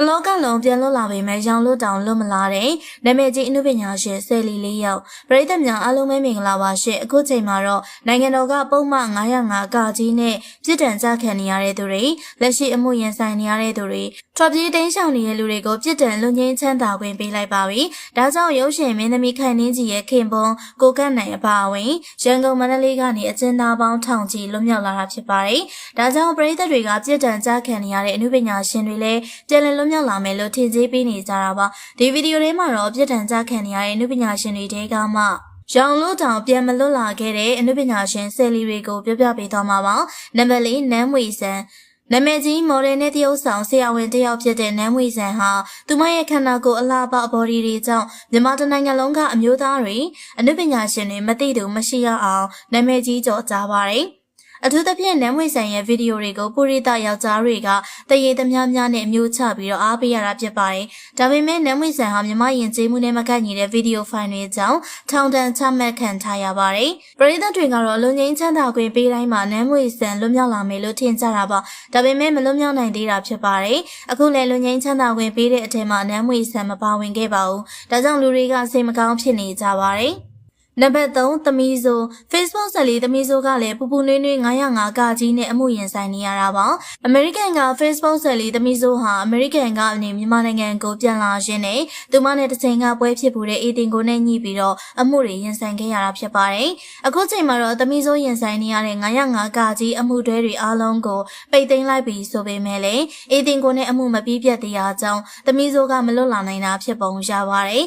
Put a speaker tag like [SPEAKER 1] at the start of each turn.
[SPEAKER 1] တလောကလုံးပြန်လွတ်လာပေမဲ့ရောင်လွတ်တောင်လွတ်မလာတဲ့နာမည်ကြီးအနုပညာရှင်ဆယ်လီလေးယောက်ပရိသတ်များအားလုံးပဲမင်္ဂလာပါရှင့်အခုချိန်မှာတော့နိုင်ငံတော်ကပုံမှန်905ကကြီးနဲ့ပြစ်ဒဏ်ကြခံနေရတဲ့သူတွေလက်ရှိအမှုရင်ဆိုင်နေရတဲ့သူတွေ ထွက်ပြေးတိမ်းရှောင်နေတဲ့လူတွေကိုပြစ်ဒဏ်လွတ်ငင်းချမ်းသာခွင့်ပေးလိုက်ပါပြီဒါကြောင့်ရုပ်ရှင်မင်းသမီးခိုင်နှင်းကြီးရဲ့ခင်ပွန်းကိုကန့်နိုင်အပါအဝင်ရန်ကုန်မန္တလေးကနေအကျဉ်းသားပေါင်းထောင်ချီလွတ်မြောက်လာတာဖြစ်ပါတယ်ဒါကြောင့်ပရိသတ်တွေကပြစ်ဒဏ်ကြခံနေရတဲ့အနုပညာရှင်တွေလည်းပြန်လည်လွတ်မြောက်လာမယ်လို့ထင်ကြေးပေးနေကြတာပါဒီဗီဒီယိုထဲမှာတော့ပြစ်ဒဏ်ကြခံနေရတဲ့အနုပညာရှင်တွေတဲကမှရောင်လို့တောင်ပြန်မလွတ်လာခဲ့တဲ့အနုပညာရှင်ဆယ်လီတွေကိုပြောပြပေးသွားမှာပါနံပါတ်၄နမ်းမွေဆ န်နာမည်ကြီးမော်ဒယ်နဲ့တရုပ်ဆောင်ဆရာဝန်တစ်ယောက်ဖြစ်တဲ့နမ်းမွေဆန်ဟာသူမရဲ့ခန္ဓာကိုယ်အလားပါဘော်ဒီတွေကြောင့်မြန်မာတိုင်းနိုင်ငံလုံးကအမျိုးသားတွေအနုပညာရှင်တွေမသိသူမရှိရအောင်နာမည်ကြီးကြော်ကြားပါတယ်။ အထူးသဖြင့်နမ်းမွေဆိုင်ရဲ့ဗီဒီယိုတွေကိုပုရိသယောက်ျားတွေကတရေသမားများနဲ့အမျိုးချပြီးတော့အားပေးရတာဖြစ်ပါတယ်။ဒါပေမဲ့နမ်းမွေဆိုင်ဟာမြမယဉ်ကျေးမှုနဲ့မကန့်ညီတဲ့ဗီဒီယိုဖိုင်တွေကြောင့်ထောင်ဒဏ်ချမှတ်ခံထားရပါတယ်။ပရိသတ်တွေကတော့လူငင်းချမ်းသာခွင့်ပေးတိုင်းမှာနမ်းမွေဆန်လွတ်မြောက်လာမယ်လို့ထင်ကြတာပါ။ဒါပေမဲ့မလွတ်မြောက်နိုင်သေးတာဖြစ်ပါတယ်။အခုလည်းလူငင်းချမ်းသာခွင့်ပေးတဲ့အထက်မှာနမ်းမွေဆန်မပါဝင်ခဲ့ပါဘူး။ဒါကြောင့်လူတွေကစိတ်မကောင်းဖြစ်နေကြပါတယ်။ နံပါတ်3သမီးဆို Facebook ဆက်လေးသမီးဆိုကလည်းပူပူနွေးနွေး905ကကြီးနဲ့အမှုရင်ဆိုင်နေရတာပါအမေရိကန်က Facebook ဆက်လေးသမီးဆိုဟာအမေရိကန်ကနေမြန်မာနိုင်ငံကိုပြန်လာရင်းနဲ့သူမနဲ့တစ်ချိန်ကပွဲဖြစ်ပူတဲ့အေတင်ကိုနဲ့ညှိပြီးတော့အမှုတွေရင်ဆိုင်ခဲ့ရတာဖြစ်ပါတယ်အခုချိန်မှာတော့သမီးဆိုရင်ဆိုင်နေရတဲ့905ကကြီးအမှုတွဲတွေအားလုံးကိုပိတ်သိမ်းလိုက်ပြီးဆိုပေမဲ့လည်းအေတင်ကိုနဲ့အမှုမပြီးပြတ်သေးတာကြောင့်သမီးဆိုကမလွတ်လာနိုင်တာဖြစ်ပုံရပါတယ်